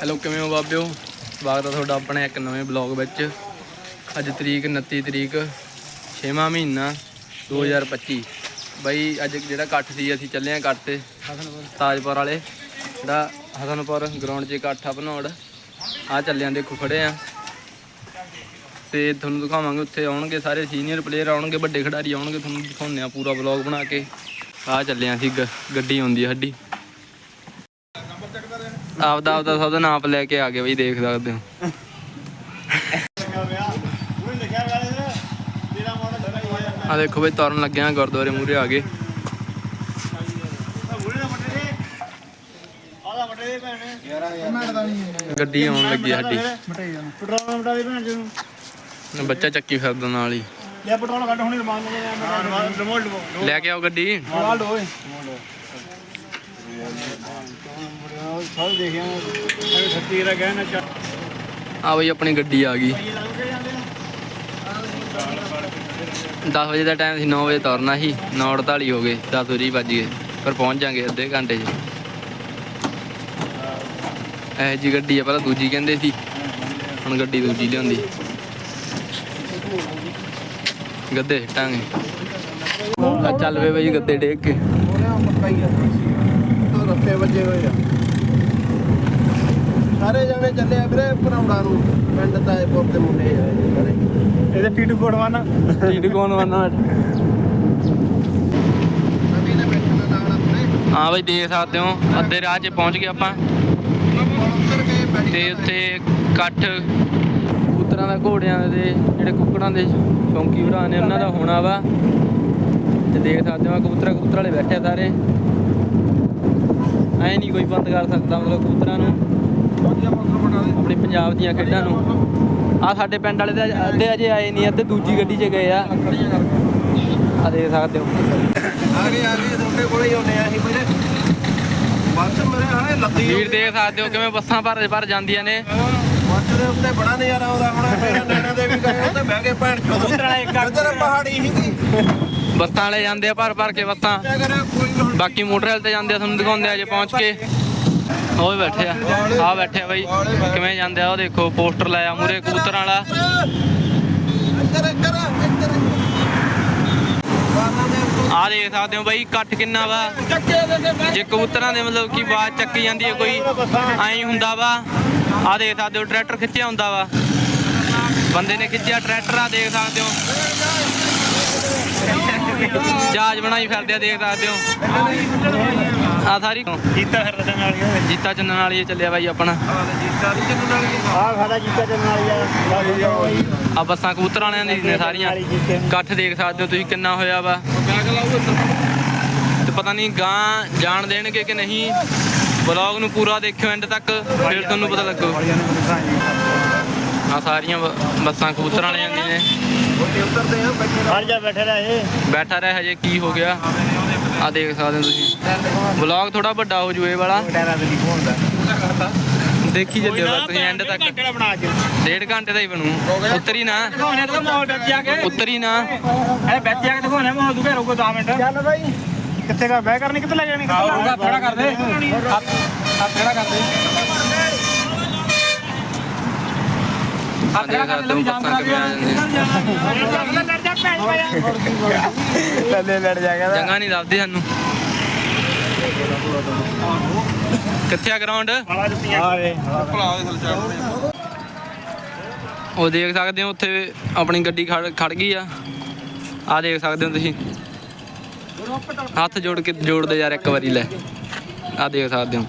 Hello ਕਿਵੇਂ ਹੋ ਬਾਬਿਓ? ਸਵਾਗਤ ਹੈ ਤੁਹਾਡਾ ਆਪਣੇ ਇੱਕ ਨਵੇਂ ਬਲੌਗ ਵਿੱਚ। ਅੱਜ ਤਰੀਕ 29 ਤਰੀਕ 6ਵਾਂ ਮਹੀਨਾ 2025 ਬਈ, ਅੱਜ ਜਿਹੜਾ ਇਕੱਠ ਸੀ, ਅਸੀਂ ਚੱਲੇ ਆਂ ਇਕੱਠ ਤੇ। ਤਾਜਪੁਰ ਵਾਲੇ। ਜਿਹੜਾ ਹਸਨਪੁਰ ਗਰਾਊਂਡ 'ਚ ਇਕੱਠ ਆ ਭਨੌੜ। ਆ ਚੱਲੇ ਦੇਖੋ ਖੜੇ ਆ। ਤੇ ਤੁਹਾਨੂੰ ਦਿਖਾਵਾਂਗੇ, ਉੱਥੇ ਆਉਣਗੇ ਸਾਰੇ ਸੀਨੀਅਰ ਪਲੇਅਰ ਆਉਣਗੇ, ਵੱਡੇ ਖਿਡਾਰੀ ਆਉਣਗੇ। ਤੁਹਾਨੂੰ ਦਿਖਾਉਂਦੇ ਆ ਪੂਰਾ ਬਲੌਗ ਬਣਾ ਕੇ। ਆ ਚੱਲੇ ਆਂ ਅਸੀਂ, ਗ- ਗੱਡੀ ਆਉਂਦੀ ਆ ਸਾਡੀ। ਆਪਦਾ ਆਪਦਾ ਸਭ ਦਾ ਨਾਪ ਲੈ ਕੇ ਆ ਗਏ ਬਈ ਦੇਖ ਸਕਦੇ ਹੋ। ਆ ਦੇਖੋ ਬਈ ਤੁਰਨ ਲੱਗਿਆ ਗੁਰਦੁਆਰੇ ਮੂਰੇ ਆ ਗਏ। ਗੱਡੀ ਆਉਣ ਲੱਗੀ ਆ ਸਾਡੀ। ਪੈਟਰੋਲ ਮਟਾ ਦੇ ਭੈਣ ਜੀ ਬੱਚਾ ਚੱਕੀ ਫਿਰਦਾ ਨਾਲ ਹੀ। ਲੈ ਪੈਟਰੋਲ ਕੱਢ ਹੁਣੇ ਰਮਾਨ ਲੈ ਕੇ ਆਓ ਗੱਡੀ। ਨਾਲ ਓਏ। ਸਾਰੇ ਦੇਖਿਆ ਮੈਂ ਸੱਤੀ ਰਾ ਗਏ ਨਾ ਆ ਬਈ ਆਪਣੀ ਗੱਡੀ ਆ ਗਈ। 10 ਵਜੇ ਦਾ ਟਾਈਮ ਸੀ 9 ਵਜੇ ਤੁਰਨਾ ਸੀ 9:48 ਹੋ ਗਏ 10 ਵਜੇ ਵੱਜ ਗਏ, ਪਰ ਪਹੁੰਚ ਜਾਾਂਗੇ ਅੱਧੇ ਘੰਟੇ 'ਚ। ਇਹ ਜੀ ਗੱਡੀ ਆ, ਪਹਿਲਾਂ ਦੂਜੀ ਕਹਿੰਦੇ ਸੀ, ਹੁਣ ਗੱਡੀ ਦੂਜੀ ਲਿਆਉਂਦੀ। ਗੱਦੇ ਟਾਂਗੇ ਆ ਚੱਲ ਵੇ ਬਈ ਗੱਦੇ ਡੇਕ ਕੇ। ਰੱਤੇ ਵੱਜੇ ਹੋਏ ਆ। ਸਾਰੇ ਜਾਣੇ ਚੱਲੇ ਆ ਵੀਰੇ ਪਰੌੜਾ ਨੂੰ। ਪਿੰਡ ਤਾਏਪੁਰ ਦੇ ਮੁੰਡੇ ਆ ਇਹ ਸਾਰੇ। ਇਹਦੇ ਟੀਟੂ ਕੋੜਵਾਨਾ ਟੀਟ ਕੋਣ ਵੰਨਾ ਨਵੀਂ ਨੇ ਬੈਠਣਾ ਨਾਲ ਆਪਣੇ। ਹਾਂ ਬਈ ਦੇਖ ਸਕਦੇ ਹੋ ਅੱਧੇ ਰਾਹ 'ਚ ਪਹੁੰਚ ਗਏ ਆਪਾਂ। ਤੇ ਉੱਥੇ ਇਕੱਠ ਕਬੂਤਰਾਂ ਦਾ ਘੋੜਿਆਂ ਦੇ ਜਿਹੜੇ ਕੁੱਕੜਾਂ ਦੇ ਸ਼ੌਂਕੀ ਭਰਾ ਨੇ ਉਹਨਾਂ ਦਾ ਹੋਣਾ ਵਾ। ਤੇ ਦੇਖ ਸਕਦੇ ਹੋ ਕਬੂਤਰ ਕਬੂਤਰ ਵਾਲੇ ਬੈਠੇ ਸਾਰੇ। ਐ ਨਹੀਂ ਕੋਈ ਬੰਦ ਕਰ ਸਕਦਾ ਮਤਲਬ ਕਬੂਤਰਾਂ ਨੂੰ। ਆਪਣੇ ਪੰਜਾਬ ਦੀਆਂ ਖੇਡਾਂ ਨੂੰ। ਆ ਸਾਡੇ ਪਿੰਡ ਵਾਲੇ ਤਾਂ ਅੱਧੇ ਅਜੇ ਆਏ ਨਹੀਂ ਅੱਧੇ ਦੂਜੀ ਗੱਡੀ 'ਚ ਗਏ ਆ। ਆ ਦੇਖ ਸਕਦੇ ਹੋ। ਆ ਗਏ ਆ ਗਏ ਤੁਹਾਡੇ ਕੋਲੇ ਹੀ ਆਉਨੇ ਆ ਅਸੀਂ ਵੀਰੇ ਬੱਸ ਮੇਰੇ ਹਾਲੇ ਲੱਦੀ ਵੀਰ ਦੇਖ ਸਕਦੇ ਹੋ ਕਿਵੇਂ ਬੱਸਾਂ ਭਰ ਭਰ ਜਾਂਦੀਆਂ ਨੇ। ਬੱਸ ਦੇ ਉੱਤੇ ਬੜਾ ਨਜ਼ਾਰਾ ਆਉਂਦਾ ਹੁਣ ਮੇਰੇ ਨੈਣਾ ਦੇ ਵੀ ਗਏ ਉੱਤੇ ਬਹਿ ਕੇ ਭੈਣ ਕਬੂਤਰਾਂ ਇੱਕ ਇੱਧਰ ਪਹਾੜੀ ਸੀਗੀ। ਬੱਸਾਂ ਵਾਲੇ ਜਾਂਦੇ ਆ ਭਰ ਭਰ ਕੇ ਬੱਸਾਂ। ਬਾਕੀ ਮੋਟਰਸਾਈਕਲ ਤੇ ਜਾਂਦੇ ਆ, ਤੁਹਾਨੂੰ ਦਿਖਾਉਂਦੇ ਆ ਜੇ ਪਹੁੰਚ ਕੇ। ਉਹ ਬੈਠੇ ਆ ਆ ਬੈਠੇ ਆ ਬਾਈ, ਕਿਵੇਂ ਜਾਂਦੇ ਆ, ਉਹ ਦੇਖੋ, ਪੋਸਟਰ ਲਾਇਆ ਮੂਰੇ ਕਬੂਤਰਾਂ ਵਾਲਾ। ਆ ਦੇਖ ਸਕਦੇ ਹੋ ਬਾਈ, ਇਕੱਠ ਕਿੰਨਾ ਵਾ। ਜੇ ਕਬੂਤਰਾਂ ਦੇ ਮਤਲਬ ਕਿ ਬਾਤ ਚੱਕੀ ਜਾਂਦੀ ਹੈ ਕੋਈ, ਐਂ ਹੁੰਦਾ ਵਾ। ਆ ਦੇਖ ਸਕਦੇ ਹੋ, ਟਰੈਕਟਰ ਖਿੱਚਿਆ ਹੁੰਦਾ ਵਾ। ਬੰਦੇ ਨੇ ਖਿੱਚਿਆ ਟਰੈਕਟਰ ਆ ਦੇਖ ਸਕਦੇ ਹੋ। ਜਹਾਜ਼ ਬਣਾਈ ਫਿਰਦੇ ਆ ਦੇਖ ਸਕਦੇ ਹੋ। ਆ ਸਾਰੀ ਜੀਤਾ ਫਿਰਦਾ ਨਾਲ ਹੀ ਜੀਤਾ ਚੰਨਣ ਵਾਲੀ ਚੱਲਿਆ ਬਾਈ ਆਪਣਾ ਜੀਤਾ ਦੀ ਚੱਲਣ ਵਾਲੀ ਆ ਸਾਡਾ ਜੀਤਾ ਚੱਲਣ ਵਾਲੀ ਆ ਆ ਬੱਸਾਂ ਕਬੂਤਰ ਵਾਲਿਆਂ ਦੀ ਨੇ ਸਾਰੀਆਂ। ਇਕੱਠ ਦੇਖ ਸਕਦੇ ਹੋ ਤੁਸੀਂ ਕਿੰਨਾ ਹੋਇਆ ਵਾ। ਤੇ ਪਤਾ ਨਹੀਂ ਗਾਂ ਜਾਣ ਦੇਣਗੇ ਕਿ ਨਹੀਂ। ਬਲੌਗ ਨੂੰ ਪੂਰਾ ਦੇਖਿਓ ਐਂਡ ਤੱਕ। ਫਿਰ ਤੁਹਾਨੂੰ ਪਤਾ ਲੱਗੂ। ਆ ਸਾਰੀਆਂ ਬੱਸਾਂ ਕਬੂਤਰ ਵਾਲਿਆਂ ਦੀ ਨੇ। ਉੱਤੇ ਉਤਰਦੇ ਆ ਬੈਠੇ ਹਰ ਜਾ ਬੈਠੇ ਰਹੇ ਬੈਠਾ ਰਹਿ ਹਜੇ ਕੀ ਹੋ ਗਿਆ? ਆ ਦੇਖ ਸਕਦੇ ਹੋ ਤੁਸੀਂ। ਬਲੌਗ ਥੋੜਾ ਵੱਡਾ ਹੋ ਜੂ ਇਹ ਵਾਲਾ। ਟਾਇਰਾਂ ਹੁੰਦਾ ਦੇਖੀ ਚੱਲਿਓ ਬਸ ਤੁਸੀਂ ਐਂਡ ਤੱਕ। ਬਣਾ ਕੇ। ਡੇਢ ਘੰਟੇ ਦਾ ਹੀ ਬਣੂ। ਉੱਤਰੀ ਨਾ। ਦਿਖਾਉਣੇ ਤਾਂ ਮਾਹੌਲ ਵਿੱਚ ਜਾ ਕੇ। ਉੱਤਰੀ ਨਾ। ਇਹ ਵਿੱਚ ਜਾ ਕੇ ਦਿਖਾਉਣੇ ਮਾਹੌਲ ਤੂੰ ਰੁਕੋ 10 ਮਿੰਟ। ਚੱਲ ਬਾਈ। ਕਿੱਥੇ ਕਾ ਬਹਿ ਕਰਨੀ ਕਿੱਥੇ ਲੈ ਜਾਣੀ? ਥੋੜਾ ਕਰ ਦੇ। ਹੱਥ ਥੋੜਾ ਕਰ ਦੇ। ਆ ਦੇਖ ਸਕਦੇ ਹੋ ਬੱਸਾਂ ਕਿਵੇਂ ਆ ਜਾਂਦੀਆਂ ਥੱਲੇ ਲੜ ਜਾਏਗਾ ਜਗ੍ਹਾ ਨਹੀਂ ਲੱਭਦੀ ਸਾਨੂੰ। ਕਿੱਥੇ ਆ ਗਰਾਊਂਡ ਆ ਰੇ ਉਹ ਦੇਖ ਸਕਦੇ ਹੋ ਉੱਥੇ ਆਪਣੀ ਗੱਡੀ ਖੜ ਖੜ ਗਈ ਆ। ਆ ਦੇਖ ਸਕਦੇ ਹੋ ਤੁਸੀਂ। ਹੱਥ ਜੋੜ ਕੇ ਜੋੜਦੇ ਯਾਰ ਇੱਕ ਵਾਰੀ ਲੈ। ਆ ਦੇਖ ਸਕਦੇ ਹੋ।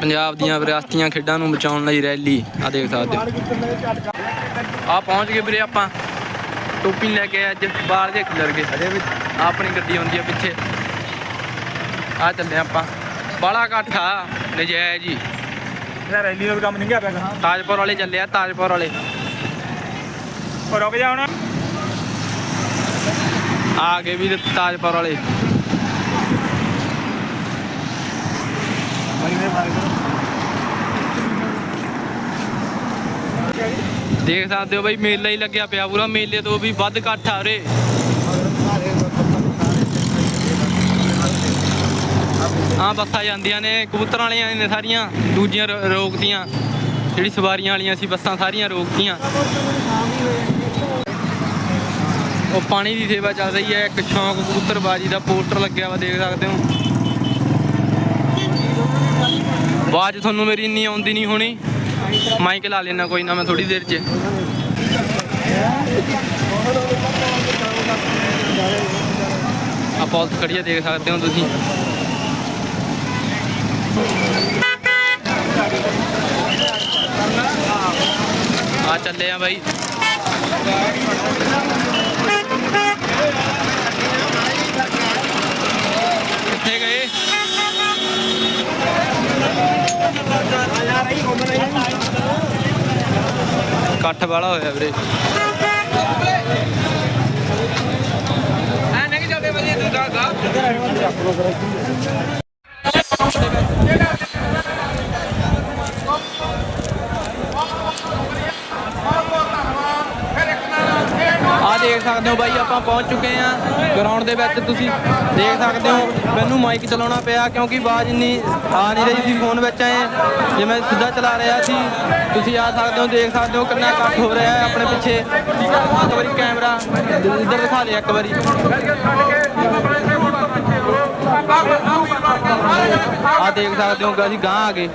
ਪੰਜਾਬ ਦੀਆਂ ਵਿਰਾਸਤੀਆਂ ਖੇਡਾਂ ਨੂੰ ਬਚਾਉਣ ਲਈ ਰੈਲੀ। ਆ ਦੇਖ ਸਕਦੇ ਹੋ। ਆ ਪਹੁੰਚ ਗਏ ਵੀਰੇ ਆਪਾਂ। ਟੋਪੀ ਲੈ ਕੇ ਅੱਜ। ਬਾਹਰ ਦੇ ਖਿਲਰ ਗਏ ਅਜੇ ਵੀ ਆਪਣੀ ਗੱਡੀ ਆਉਂਦੀ ਆ ਪਿੱਛੇ। ਆ ਚੱਲੇ ਆਪਾਂ। ਬਾਲਾ ਇਕੱਠਾ ਨਜਾਇਜ਼ ਜੀ ਯਾਰ ਰੈਲੀ ਦਾ ਕੰਮ ਨਹੀਂ ਗਿਆ ਪਿਆ। ਤਾਜਪੁਰ ਵਾਲੇ ਚੱਲੇ ਆ ਤਾਜਪੁਰ ਵਾਲੇ। ਰੁਕ ਜਾ ਹੁਣ। ਆ ਗਏ ਵੀ ਤਾਜਪੁਰ ਵਾਲੇ। ਦੇਖ ਸਕਦੇ ਹੋ ਬਈ, ਮੇਲਾ ਹੀ ਲੱਗਿਆ ਪਿਆ ਪੂਰਾ, ਮੇਲੇ ਤੋਂ ਵੀ ਵੱਧ ਇਕੱਠ ਆ ਰਹੇ ਹਾਂ ਬੱਸਾਂ ਜਾਂਦੀਆਂ ਨੇ, ਕਬੂਤਰਾਂ ਵਾਲੀਆਂ ਨੇ ਸਾਰੀਆਂ, ਦੂਜੀਆਂ ਰੋ- ਰੋਕਤੀਆਂ। ਜਿਹੜੀ ਸਵਾਰੀਆਂ ਵਾਲੀਆਂ ਸੀ, ਬੱਸਾਂ ਸਾਰੀਆਂ ਰੋਕਦੀਆਂ ਉਹ ਪਾਣੀ ਦੀ ਸੇਵਾ ਚੱਲ ਰਹੀ ਹੈ, ਇੱਕ ਸ਼ੌਂਕ ਕਬੂਤਰਬਾਜੀ ਦਾ ਪੋਸਟਰ ਲੱਗਿਆ ਵਾ, ਦੇਖ ਸਕਦੇ ਹੋ। ਆਵਾਜ਼ ਤੁਹਾਨੂੰ ਮੇਰੀ ਇੰਨੀ ਆਉਂਦੀ ਨਹੀਂ ਹੋਣੀ। ਮਾਈਕ ਲਾ ਲੈਣਾ ਕੋਈ ਨਾ ਮੈਂ ਥੋੜੀ ਦੇਰ 'ਚ ਆ ਪੁਲਿਸ ਖੜੀ ਹੈ ਦੇਖ ਸਕਦੇ ਹੋ ਤੁਸੀਂ ਆ ਚੱਲੇ ਆ ਬਾਈ ਕਿੱਥੇ ਗਏ ਇਕੱਠ ਵਾਲਾ ਹੋਇਆ ਵੀਰੇ। ਐ ਨਹੀਂ ਤੂੰ ਦੇਖ ਸਕਦੇ ਹੋ ਬਾਈ, ਆਪਾਂ ਪਹੁੰਚ ਚੁੱਕੇ ਆ ਗਰਾਊਂਡ ਦੇ ਵਿੱਚ। ਤੁਸੀਂ ਦੇਖ ਸਕਦੇ ਹੋ, ਮੈਨੂੰ ਮਾਈਕ ਚਲਾਉਣਾ ਪਿਆ ਕਿਉਂਕਿ ਆਵਾਜ਼ ਇੰਨੀ ਆ ਨਹੀਂ ਰਹੀ ਸੀ ਫੋਨ ਵਿੱਚ ਆਏ। ਜੇ ਸਿੱਧਾ ਚਲਾ ਰਿਹਾ ਸੀ, ਤੁਸੀਂ ਆ ਸਕਦੇ ਹੋ, ਦੇਖ ਸਕਦੇ ਹੋ ਕਿੰਨਾ ਇਕੱਠ ਹੋ ਰਿਹਾ ਹੈ ਆਪਣੇ ਪਿੱਛੇ। ਇੱਕ ਵਾਰੀ ਕੈਮਰਾ ਇੱਧਰ ਦਿਖਾ ਦੇ ਇੱਕ ਵਾਰੀ। ਆ ਦੇਖ ਸਕਦੇ ਹੋ ਅਸੀਂ ਗਾਂ ਆ ਗਏ।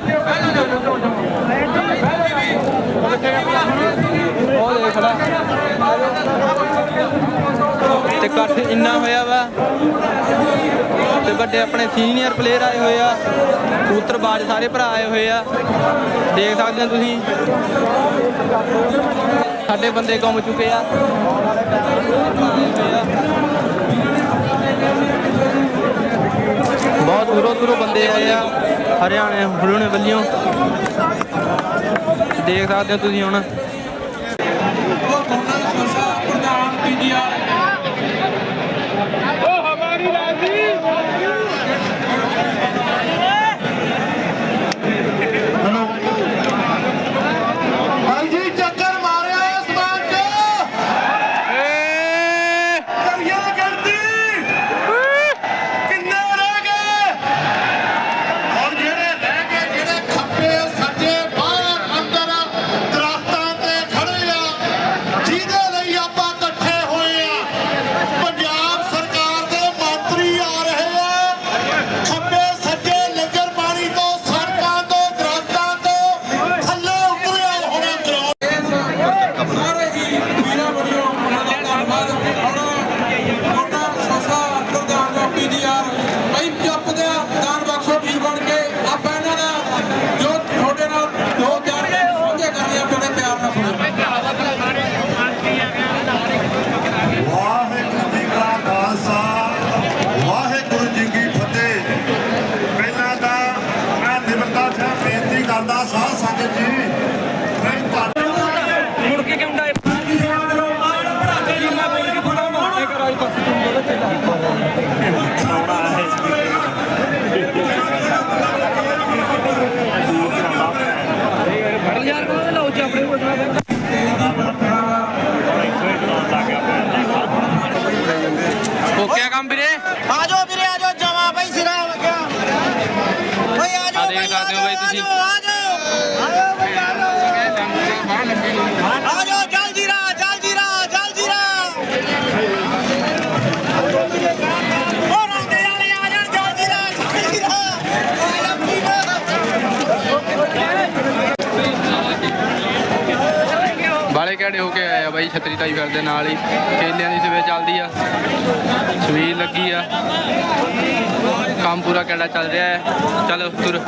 ਉਹ ਦੇਖ ਖੜਾ ਤੇ ਇਕੱਠ ਇੰਨਾ ਹੋਇਆ ਵਾ। ਤੇ ਵੱਡੇ ਆਪਣੇ ਸੀਨੀਅਰ ਪਲੇਅਰ ਆਏ ਹੋਏ ਆ। ਕਬੂਤਰਬਾਜ਼ ਸਾਰੇ ਭਰਾ ਆਏ ਹੋਏ ਆ। ਦੇਖ ਸਕਦੇ ਹੋ ਤੁਸੀਂ। ਸਾਡੇ ਬੰਦੇ ਘੁੰਮ ਚੁੱਕੇ ਆ। ਬਹੁਤ ਦੂਰੋਂ ਦੂਰੋਂ ਬੰਦੇ ਆਏ ਆ ਹਰਿਆਣੇ ਹਰਿਆਣੇ ਵੱਲੋਂ। ਦੇਖ ਸਕਦੇ ਹੋ ਤੁਸੀਂ ਹੁਣ। ਅਗਲੀ ਵਾਰ ਨਾ ਲਾਓ ਚ ਆਪਣੇ ਕੋਲ ਡਰਾ ਬੰਦਾ ਹੋ ਕੇ ਆਏ ਛਤਰੀ ਟਾਈ ਫਿਰਦੇ ਨਾਲ ਹੀ। ਕੇਲਿਆਂ ਦੀ ਸਵੇ ਚੱਲਦੀ ਆ। ਸਵੀਰ ਲੱਗੀ ਆ। ਕੰਮ ਪੂਰਾ ਕਿਹੜਾ ਚੱਲ ਰਿਹਾ ਹੈ। ਚਲੋ ਤੁਰ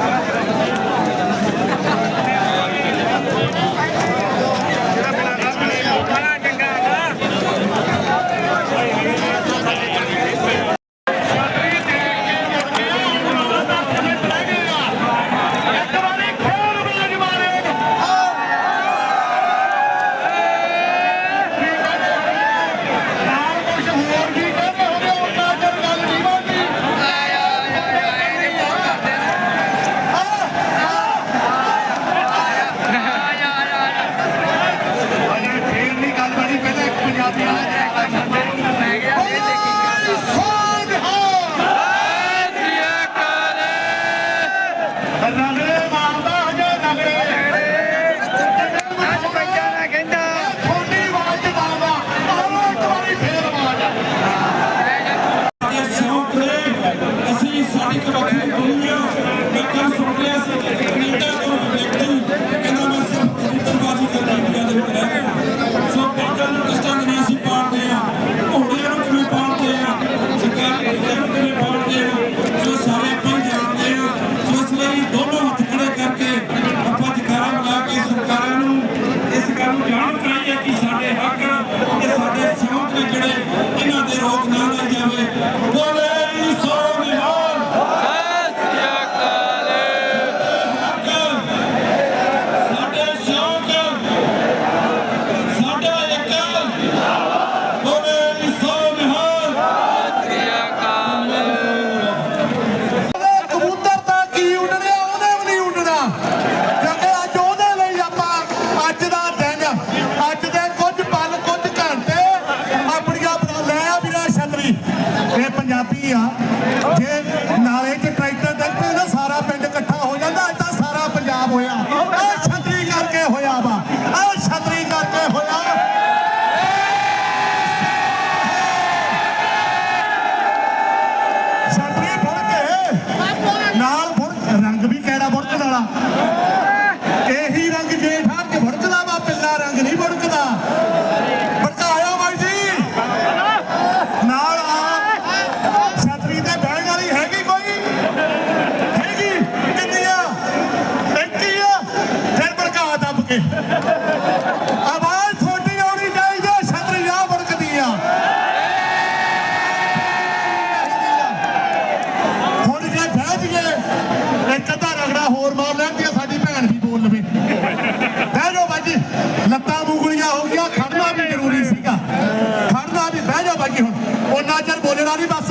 ਉਹਨਾਂ ਚਿਰ ਬੋਲਣਾ ਨਹੀਂ ਬਸ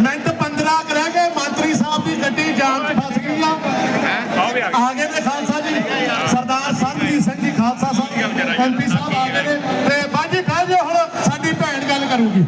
ਮਿੰਟ 15 ਕੁ ਰਹਿ ਗਏ ਮੰਤਰੀ ਸਾਹਿਬ ਦੀ ਗੱਡੀ ਜਾਮ 'ਚ ਫਸ ਗਈ ਆ। ਆ ਗਏ ਨੇ ਖਾਲਸਾ ਜੀ ਸਰਦਾਰ ਸਰਬਜੀਤ ਸਿੰਘ ਜੀ ਖਾਲਸਾ ਸਾਹਿਬ ਐਮਪੀ ਸਾਹਿਬ ਆ ਗਏ ਨੇ। ਤੇ ਬਾਜੀ ਜਾਓ ਹੁਣ ਸਾਡੀ ਭੈਣ ਗੱਲ ਕਰੂਗੀ।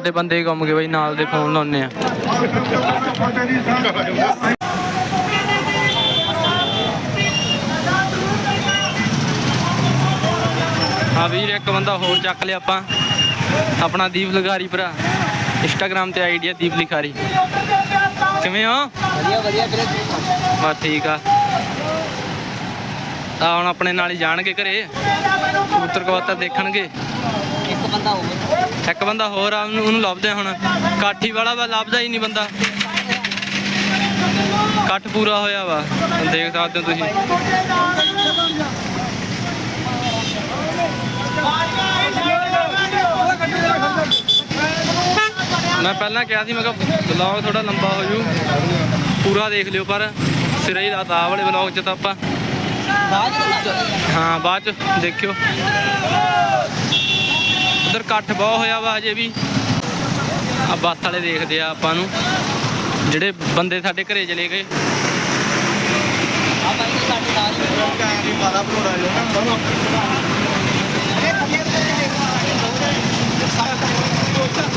ਸਾਡੇ ਬੰਦੇ ਘੁੰਮ ਗਏ ਬਈ ਨਾਲ ਦੇ ਫੋਨ ਲਾਉਨੇ ਆ। ਆ ਵੀਰ ਇੱਕ ਬੰਦਾ ਹੋਰ ਚੱਕ ਲਿਆ ਆਪਾਂ। ਆਪਣਾ ਦੀਪ ਲਗਾਰੀ ਭਰਾ। ਇੰਸਟਾਗ੍ਰam ਤੇ ਆਈਡੀ ਆ ਦੀਪ ਲਿਖਾਰੀ। ਕਿਵੇਂ ਹੋ? ਵਧੀਆ ਵਧੀਆ ਵੀਰੇ ਬਸ ਠੀਕ ਆ। ਆ ਹੁਣ ਆਪਣੇ ਨਾਲ ਹੀ ਜਾਣਗੇ ਘਰੇ। ਕਬੂਤਰ ਕਵਾਤਾ ਦੇਖਣਗੇ। ਇੱਕ ਬੰਦਾ ਇੱਕ ਬੰਦਾ ਹੋਰ ਆ, ਉਹਨੂੰ ਉਹਨੂੰ ਲੱਭਦੇ ਆ ਹੁਣ। ਕਾਠੀ ਵਾਲਾ ਵਾ, ਲੱਭਦਾ ਹੀ ਨਹੀਂ ਬੰਦਾ। ਕੱਠ ਪੂਰਾ ਹੋਇਆ ਵਾ। ਦੇਖ ਸਕਦੇ ਹੋ ਤੁਸੀਂ। ਮੈਂ ਪਹਿਲਾਂ ਕਿਹਾ ਸੀ, ਮੈਂ ਕਿਹਾ ਬਲੌਗ ਥੋੜਾ ਲੰਬਾ ਹੋ ਜੂ। ਪੂਰਾ ਦੇਖ ਲਿਓ, ਪਰ ਸਿਰੇ ਹੀ ਰਾਤ ਆ ਵਾਲੇ ਬਲੌਗ ਚ ਤਾਂ ਆਪਾਂ ਹਾਂ, ਬਾਅਦ ਚ ਦੇਖਿਓ। ਇਕੱਠ ਬਹੁਤ ਹੋਇਆ ਵਾ ਅਜੇ ਵੀ। ਆ ਬੱਸ ਵਾਲੇ ਦੇਖਦੇ ਆ ਆਪਾਂ ਨੂੰ। ਜਿਹੜੇ ਬੰਦੇ ਸਾਡੇ ਘਰੇ ਚਲੇ ਗਏ।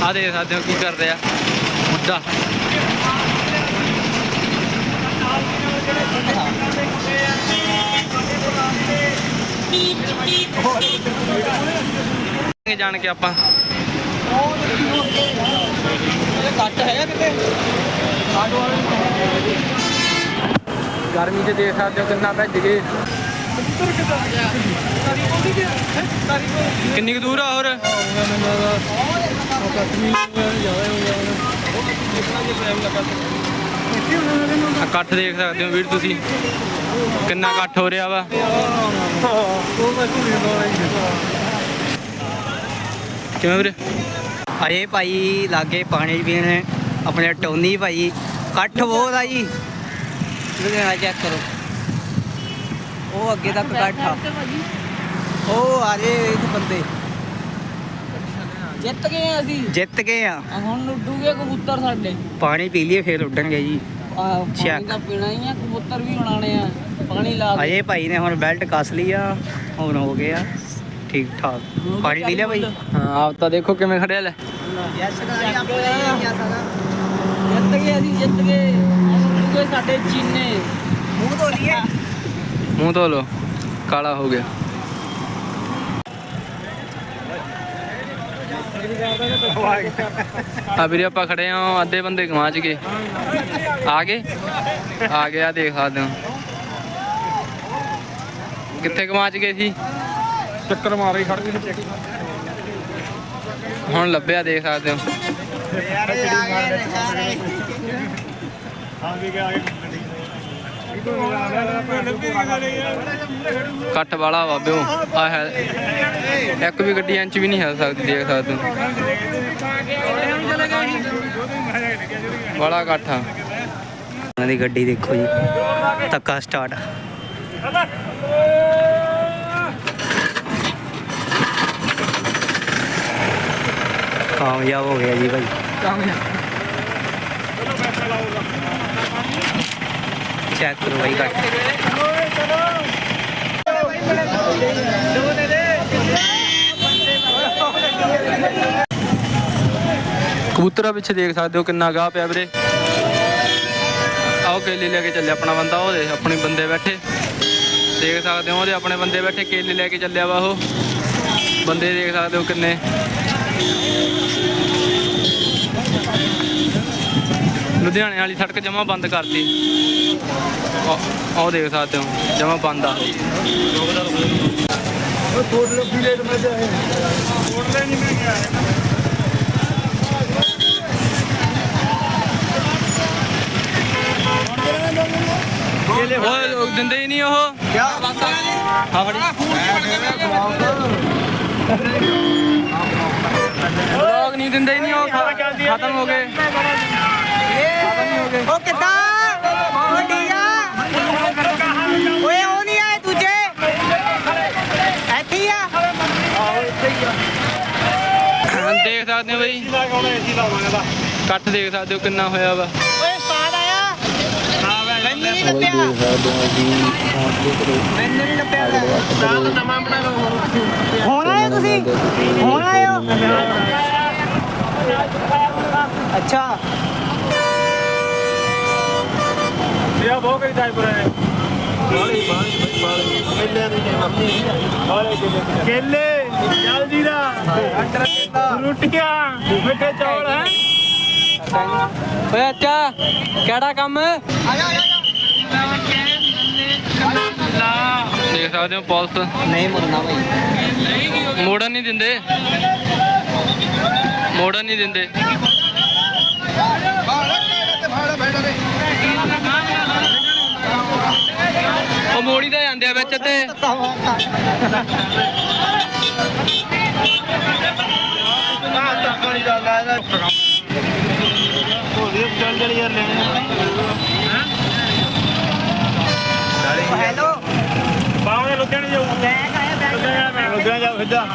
ਆ ਦੇਖ ਸਕਦੇ ਹੋ ਕੀ ਕਰ ਰਿਹਾ ਬੁੱਢਾ ਜਾਣ ਕੇ ਆਪਾਂ। ਗਰਮੀ 'ਚ ਦੇਖ ਸਕਦੇ ਹੋ ਕਿੰਨਾ ਭੱਜ ਗਏ। ਕਿੰਨੀ ਕੁ ਦੂਰ ਆ ਹੋਰ? ਇਕੱਠ ਦੇਖ ਸਕਦੇ ਹੋ ਵੀਰ ਤੁਸੀਂ। ਕਿੰਨਾ ਇਕੱਠ ਹੋ ਰਿਹਾ ਵਾ। ਕਿਵੇਂ ਵੀਰੇ? ਅਰੇ ਭਾਈ ਲਾਗੇ ਪਾਣੀ ਪੀਣ ਆਪਣੇ ਟੋਨੀ ਭਾਈ ਕੱਠ ਬਹੁਤ ਆ ਜੀ। ਲੁਧਿਆਣਾ ਚੈੱਕ ਕਰੋ। ਉਹ ਅੱਗੇ ਤੱਕ ਕੱਠ ਆ। ਉਹ ਆ ਇਹ ਬੰਦੇ। ਜਿੱਤ ਗਏ ਆ ਅਸੀਂ। ਜਿੱਤ ਗਏ ਆ। ਆ ਹੁਣ ਉੱਡੂਗੇ ਕਬੂਤਰ ਸਾਡੇ। ਪਾਣੀ ਪੀ ਲਈਏ ਫਿਰ ਉੱਡਣਗੇ ਜੀ। ਆ ਪਾਣੀ ਚੱਕ। ਦਾ ਪੀਣਾ ਹੀ ਆ ਕਬੂਤਰ ਵੀ ਉਡਾਣੇ ਆ। ਪਾਣੀ ਲਾ ਦੇ। ਅਜੇ ਭਾਈ ਨੇ ਹੁਣ ਬੈਲਟ ਕੱਸ ਲਈ ਆ। ਹੁਣ ਹੋ ਗਿਆ ਠੀਕ ਠਾਕ ਪਾਣੀ ਪੀ ਲਿਆ ਭਾਈ ਹਾਂ, ਆਪ ਤਾਂ ਦੇਖੋ ਕਿਵੇਂ ਖੜਿਆ ਲੈ। ਜਿੱਤ ਗਏ ਅਸੀਂ ਜਿੱਤ ਗਏ ਹੁਣ ਸਾਡੇ ਚੀਨੇ ਮੂੰਹ ਧੋ ਲਈਏ ਮੂੰਹ ਧੋ ਲੋ ਕਾਲਾ ਹੋ ਗਿਆ। ਆ ਵੀਰੇ, ਆਪਾਂ ਖੜੇ ਹਾਂ ਅੱਧੇ ਬੰਦੇ ਗਵਾਚ ਗਏ। ਆ ਗਏ? ਆ ਗਿਆ ਦੇਖ ਸਕਦੇ ਹੋ। ਕਿੱਥੇ ਗਵਾਚ ਗਏ ਸੀ? ਚੱਕਰ ਮਾਰ ਰਹੀ ਖੜ ਗਈ ਹੁਣ ਲੱਭਿਆ ਦੇਖ ਸਕਦੇ ਹੋ। ਕੱਟ ਵਾਲਾ ਬਾਬਿਓ ਆ ਹੈ। ਇੱਕ ਵੀ ਗੱਡੀ ਇੰਚ ਵੀ ਨਹੀਂ ਹਿਲ ਸਕਦੀ ਦੇਖ ਸਕਦੇ ਹੋ। ਬੜਾ ਇਕੱਠਾ ਉਹਨਾਂ ਦੀ ਗੱਡੀ ਦੇਖੋ ਜੀ ਤੱਕਾ ਸਟਾਰਟ। ਕਾਮਯਾਬ ਹੋ ਗਿਆ ਜੀ ਭਾਈ। ਚੈੱਕ ਕਰੋ ਭਾਈ ਕੱਟ। ਕਬੂਤਰਾਂ ਪਿੱਛੇ ਦੇਖ ਸਕਦੇ ਹੋ ਕਿੰਨਾ ਗਾਹ ਪਿਆ ਵੀਰੇ। ਆਓ ਕੇਲੇ ਲੈ ਕੇ ਚੱਲੇ ਆਪਣਾ ਬੰਦਾ ਉਹ ਦੇ ਆਪਣੇ ਬੰਦੇ ਬੈਠੇ। ਦੇਖ ਸਕਦੇ ਹੋ ਉਹਦੇ ਆਪਣੇ ਬੰਦੇ ਬੈਠੇ ਕੇਲੇ ਲੈ ਕੇ ਚੱਲਿਆ ਵਾ ਉਹ। ਬੰਦੇ ਦੇਖ ਸਕਦੇ ਹੋ ਕਿੰਨੇ। ਲੁਧਿਆਣੇ ਵਾਲੀ ਸੜਕ ਜਮਾ ਬੰਦ ਕਰਤੀ। ਉਹ- ਦੇਖ ਸਕਦੇ ਹੋ ਜਮਾ ਬੰਦ ਆ। ਉਹ ਉਹ ਦਿੰਦੇ ਹੀ ਨਹੀਂ ਉਹ। ਕਿਆ? ਹਾਂ ਫੜੀ। ਲੋਕ ਨਹੀਂ ਦਿੰਦੇ ਹੀ ਨਹੀਂ ਉਹ ਖਤਮ ਹੋ ਗਏ। ਉਹ ਕਿੱਦਾਂ? ਵੱਡੀ ਆ ਓਏ ਉਹ ਨਹੀਂ ਆਏ ਦੂਜੇ? ਇੱਥੇ ਹੀ ਆ। ਦੇਖ ਸਕਦੇ ਹੋ ਬਈ। ਇਕੱਠ ਦੇਖ ਸਕਦੇ ਹੋ ਕਿੰਨਾ ਹੋਇਆ ਵਾ। ਓਏ ਉਸਤਾਦ ਆਇਆ? ਮੈਨੂੰ ਨਹੀਂ ਲੱਭਿਆ। ਮੈਨੂੰ ਨਹੀਂ ਲੱਭਿਆ। ਹੁਣ ਆਏ ਤੁਸੀਂ? ਹੁਣ ਆਏ ਹੋ? ਅੱਛਾ। ਇਹ। ਬਹੁਤ ਕਈ ਟਾਈਪ ਰਹੇ ਕੇਲੇ ਜਲ ਜੀਰਾ ਰੋਟੀਆਂ ਮਿੱਠੇ ਚੌਲ ਹੈ? ਓਏ ਅੱਛਾ ਕਿਹੜਾ ਕੰਮ? ਦੇਖ ਸਕਦੇ ਹੋ ਪੁਲਿਸ। ਨਹੀਂ ਮੁੜਨਾ ਭਾਈ ਮੋੜਨ ਨਹੀਂ ਦਿੰਦੇ। ਮੋੜਨ ਨਹੀਂ ਦਿੰਦੇ। ਉਹ ਮੋੜੀ ਤਾਂ ਜਾਂਦੇ ਆ ਵਿੱਚ ਤੇ। ਜਲ ਹੈਲੋ। ਬਾਹਰ ਲੁਧਿਆਣੇ ਜਾਊ ਬੈਗ ਆਇਆ ਬੈਗ ਲੁਧਿਆਣੇ ਜਾਊ ਸਿੱਧਾ